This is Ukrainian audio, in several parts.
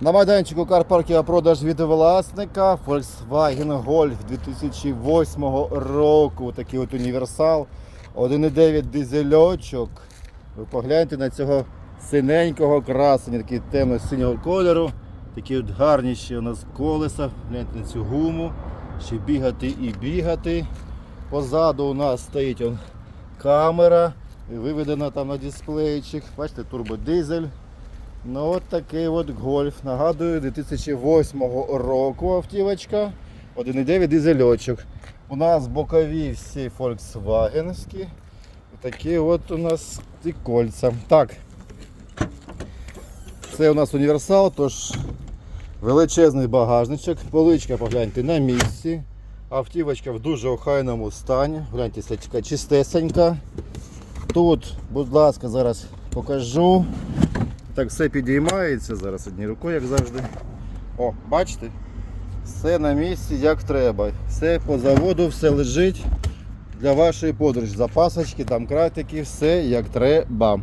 На майданчику Карпаркія продаж від власника Volkswagen Golf 2008 року. Такий от універсал. 1,9 дизельочок. Ви погляньте на цього синенького красення, такий темно-синього кольору. Такі от гарні ще у нас колеса. Гляньте на цю гуму. Ще бігати і бігати. Позаду у нас стоїть он, камера. Виведена там на дисплейчик. Бачите, турбодизель. Ну от такий от гольф. Нагадую, 2008 року автівочка. 1,9 дизельочок. У нас бокові всі фольксвагенські. Такі от у нас і кольця. Так. Це у нас універсал, тож величезний багажничок. Поличка, погляньте, на місці. Автівочка в дуже охайному стані. Гляньте, чистесенька. Тут, будь ласка, зараз покажу. Так, все підіймається зараз однією рукою, як завжди. О, бачите? Все на місці як треба. Все по заводу, все лежить для вашої подорожі. Запасочки, там кратики, все як треба.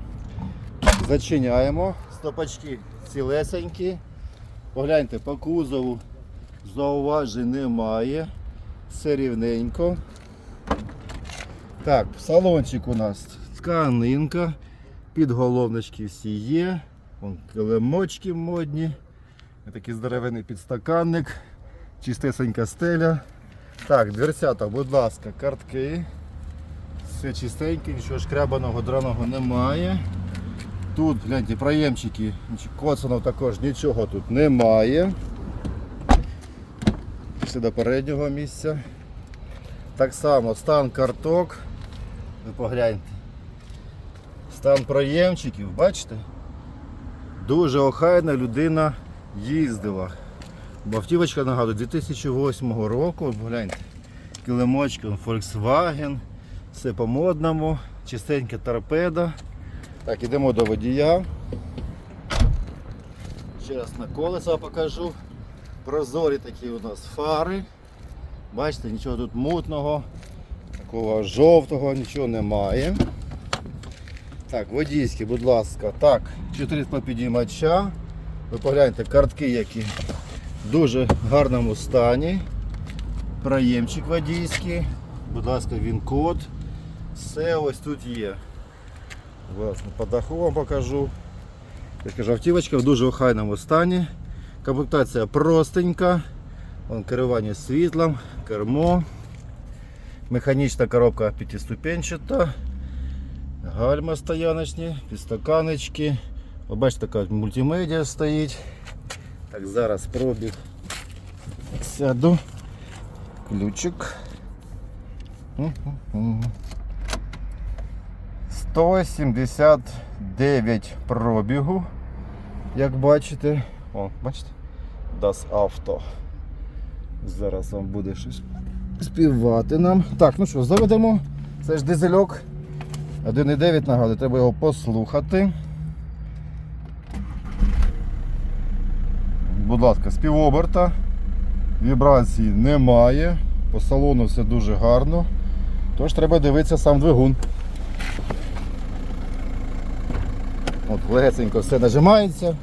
Зачиняємо. Стопочки цілесенькі. Погляньте, по кузову зауважень немає. Все рівненько. Так, салончик у нас тканинка. Підголовнички всі є. Вон килимочки модні. Такий здоровений підстаканник. Чистесенька стеля. Так, дверцята, будь ласка, картки. Все чистеньке, нічого шкрябаного, драного немає. Тут, гляньте, проємчики, коцанов також нічого тут немає. Все до переднього місця. Так само стан карток. Ви погляньте. Стан проємчиків, бачите? Дуже охайна людина їздила. Автівочка нагадую 2008 року, гляньте, килимочки, Volkswagen, все по модному, чистенька торпеда. Так, ідемо до водія. Ще раз на колеса покажу. Прозорі такі у нас фари. Бачите, нічого тут мутного, такого жовтого, нічого немає. Так, водійські, будь ласка. Так, 4 підіймача. Ви погляньте, картки які в дуже гарному стані. Проємчик водійський. Будь ласка, він код. Все ось тут є. Власне, по даху вам покажу. Я кажу, автівочка в дуже охайному стані. Комплектація простенька. Вон керування світлом, кермо. Механічна коробка п'ятиступенчата. Гальма стояночні, підстаканечки. Ви бачите, така мультимедіа стоїть. Так, зараз пробіг. Сяду. Ключик. 179 пробігу, як бачите. О, бачите? Das Auto. Зараз вам буде щось співати нам. Так, ну що, заведемо. Це ж дизельок. 1,9 нагадую, треба його послухати. Будь ласка, з півоберта. Вібрації немає. По салону все дуже гарно. Тож треба дивитися сам двигун. От легесенько все нажимається.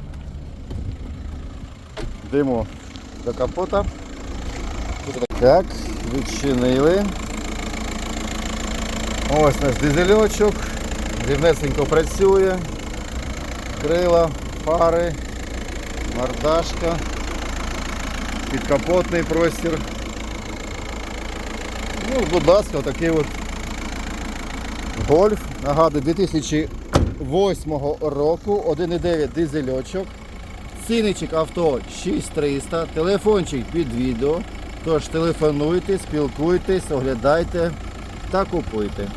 Йдемо до капота. Так, відчинили. Ось наш дизельочок. Рівнесенько працює. Крила, фари, мордашка, підкапотний простір. Ну, будь ласка, отакий от гольф. Нагадую, 2008 року, 1,9 дизельочок. Ціничок авто 6300, телефончик під відео. Тож телефонуйте, спілкуйтесь, оглядайте та купуйте.